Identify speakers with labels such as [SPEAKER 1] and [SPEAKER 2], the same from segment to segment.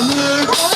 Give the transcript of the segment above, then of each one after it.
[SPEAKER 1] 無言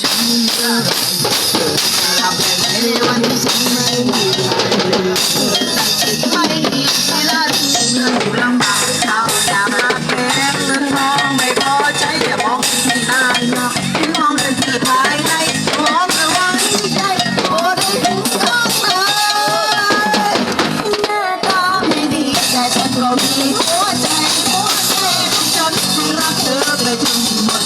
[SPEAKER 1] ฉันเริ่มเกิดทำแบบไหนในวันที่ฉัม่มีใครเลยากที่ไม่ที่ละทิ้งเงินกเขาอย่ามาแพ้งินทองไม่พอใจอย่มองที่นายนะที่มองแต่ที่ภายในมองแต่ว่าใจอ้ได้ถึงก็เลยหน้าตาไม่ดีแต่ฉันก็มีหัวใจหัวใจทุกจนรักเธอไปทั้งหมด